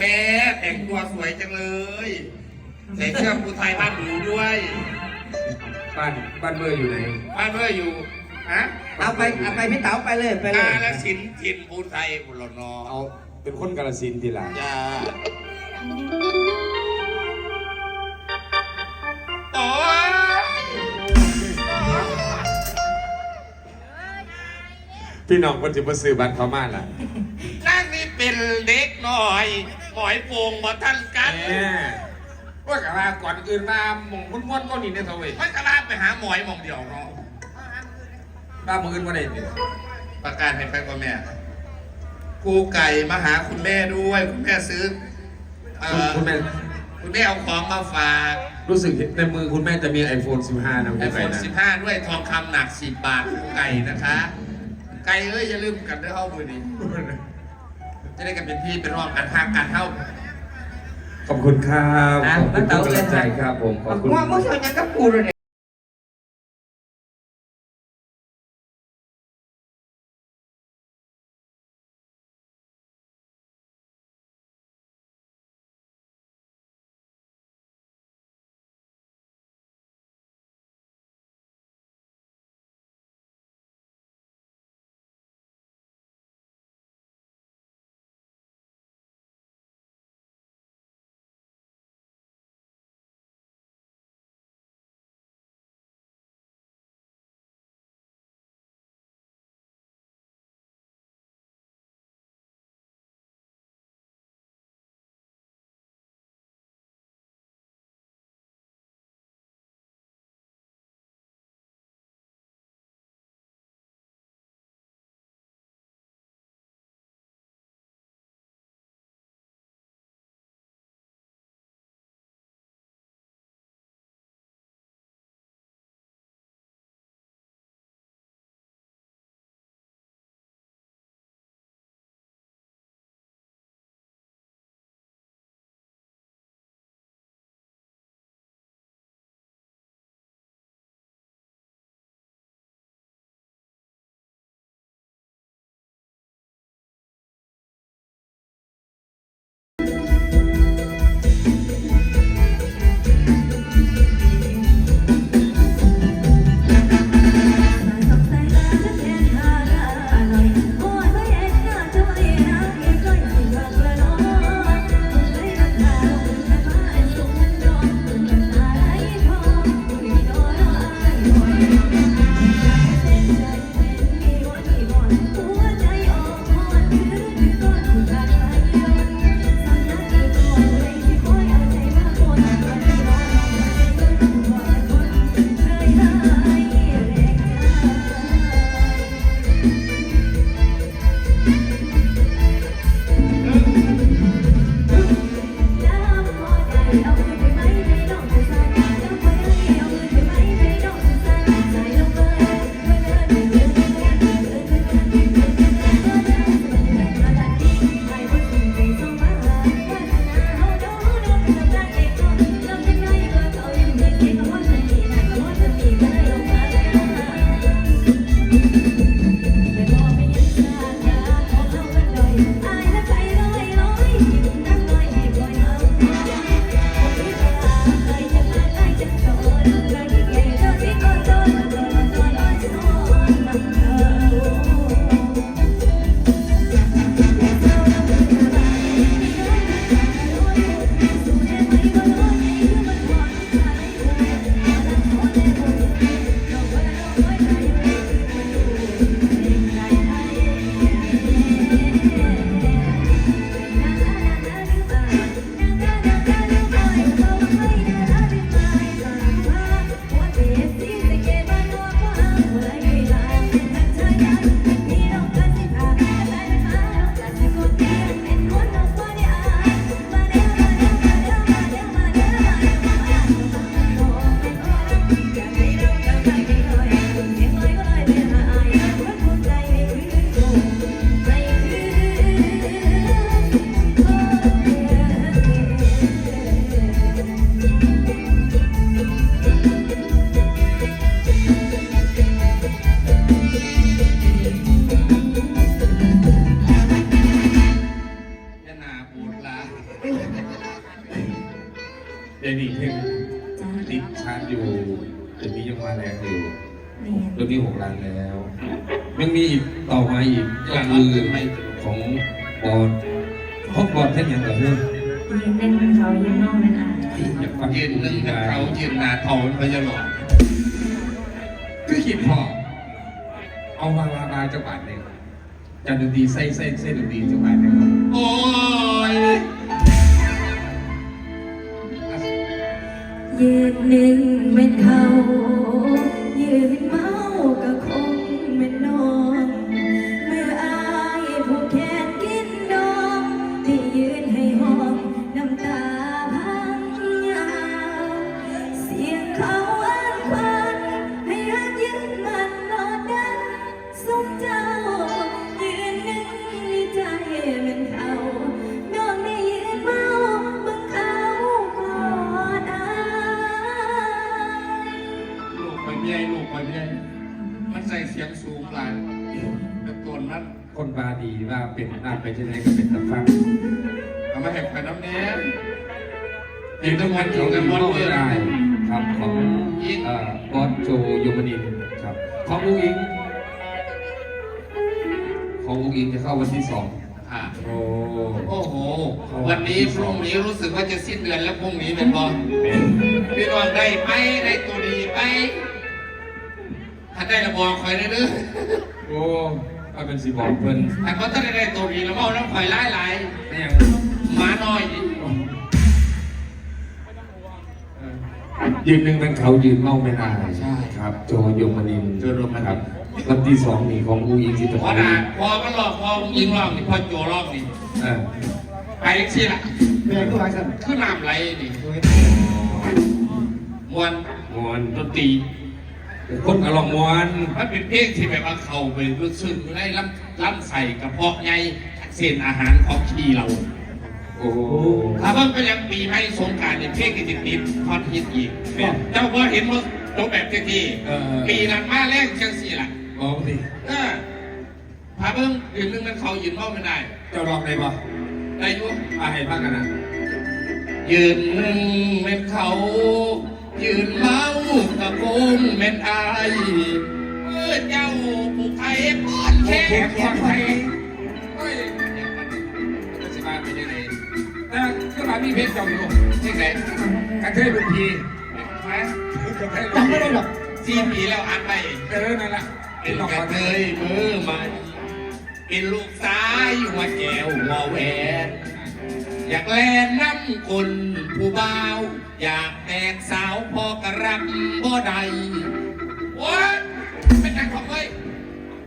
แม่แต่งตัวสวยจังเลยใส่เสื้อภูไทยบ้านหนูด้วย บ้านบ้านเบอร์อยู่ไหนบ้านเมื่ออยู่ฮะเอาไปเอาไปพี่เต๋าไปเลยไปเลกายและสินธุ์ถิ่นภูไทยบุรนอเอาเป็นคนกาลสินธุ์ทีหลังจ้าโอ้ยพี่น้องคนจะมาซื้อบ้านเขามาล่ะนั่งนี่เป็นเด็กหน่อย หมอยโป่งบ่ทันกันแหมว่ากับว่าก่อนอื่นมาหม่องม้วนๆก็นี่เนี่ยเถอะเว้ยไม่กระลาไปหาหมอยหมองเดียวเนาะบ้ามืออื่นว่าได้เนี่ยประกาศให้ไปก่อนแม่กูไก่มาหาคุณแม่ด้วย คุณแม่ซื้อเอ่อคุณแม่คุณแม่เอาของมาฝาก รู้สึกในมือคุณแม่จะมี iPhone 15 นะไอคุณโฟไก่นนะ15 ด้วยทองคำหนัก 10 บาทกูไก่นะคะ ไก่เอ้ยอย่าลืมกันเด้อเฮ้ามือนี้ จะได้กันเป็นพี่เป็นรองกันทางกันเฮ้าขอบคุณครับนะขอบคุณป้าทุกเต๋ากำลังใจครับผม ขอบคุณ ว่าเมื่อเช้ายังกับกูเลยเด วนี้ยังมาแรงอยู่แม่นตัวนี้หกล้านแล้วยังมีอีกต่อมาอีกอย่างอื่นของบอลพวกบอลเท่นอย่างไรเพื่อนยืนเล่นเป็นเขายืนนอกเป็นอายอยากฟังยืนหนึ่งกับเขายืนหนาเทาเป็นพยาหลอดคือขีดพอเอามาลาลาจังหวัดเนี่ยจันดนตรีใส่ใส่ใส่ดนตรีจังหวัดเนี่ยครับโอ้ย ยืนหนึ่งเป็นเขา มียมันใส่เสียงสูงหลายเป็นตัวนั้นคนบาดีว่าเป็นหน้าไปที่ไหนก็เป็นตะฟังเอามาแหกไปน้ำเนี้ยเห็นทั้งวันเขากันวันเมื่อไรครับของเอ่อบอสโจโยมนินทร์ครับ ของอุ้งอิง ของอุ้งอิงจะเข้าวันที่สองอะโอ้โอ้โห วันนี้พรุ่งนี้รู้สึกว่าจะสิ้นเดือนแล้วพรุ่งนี้เป็นบอลเป็นพี่น้องได้ไปได้ตัวดีไป ถ้าได้ระบอกคอยได้เด้อโอ้เอาเป็นสีบอกเพิ่นแต่ก็ถ้าได้ได้ตัวดีแล้วเอาน้ำคอยไล่ไล่นี่ยังหมาน้อยเออยืนหนึ่งเป็นเขายืนเมาไม่นานใช่ครับ โจโยมนินทร์โจโยมนินทร์ครับวันที่สองนี่ของอุ้งอิงสิตะพอวันด่าพอมันหลอกพอยิงหลอกนี่พอโจหลอกนี่เออไปเล็กซี่ละแม่ก็วางกันขึ้นน้ำไหลนี่มวนมวนดนตรี คนกระลองมวนมันเป็นเพลงที่แบบว่าเขาไปรู้สึกได้ล้ำล้ำใส่กระเพาะใหญ่เส้นอาหารของขี้เราโอ้โหถ้าเพิ่งไปยังปีใหม่สงกรารเนี่ยเพลงกิติติดฮอตฮิตอีกเนี่ยเจ้าพอเห็นว่าจบแบบที่เออปีนั้นมาแรกจังสี่ล่ะโอ้ดิเออพาเพิ่งยืนนึงมันเขายืนเมาไม่ได้ เจ้าลองได้ปะได้อยุ่มาให้พักกันนะยืนหนึ่งเป็นเขา ยืนเมากับคงเป็นอายเมื่อเจ้าผู้ไทยป้อนแขแขกกคนไทยเฮ้ยจะสิมาเป็นยังไงแต่ก็มามีเพชรจอมอยู่ใช่ไหมกระเทยเป็นพีจำไม่ได้หรอกสี่ปีแล้วอ่านไปเออนั่นแหละเป็นกระเทยมือใหม่เป็นลูกสายหัวแก้วหัวแหวน อยากแลน้ำคนผู้เบาอยากแตกสาวพอกระรับบ่ได้โอ๊ยเป็นนักของเว้ย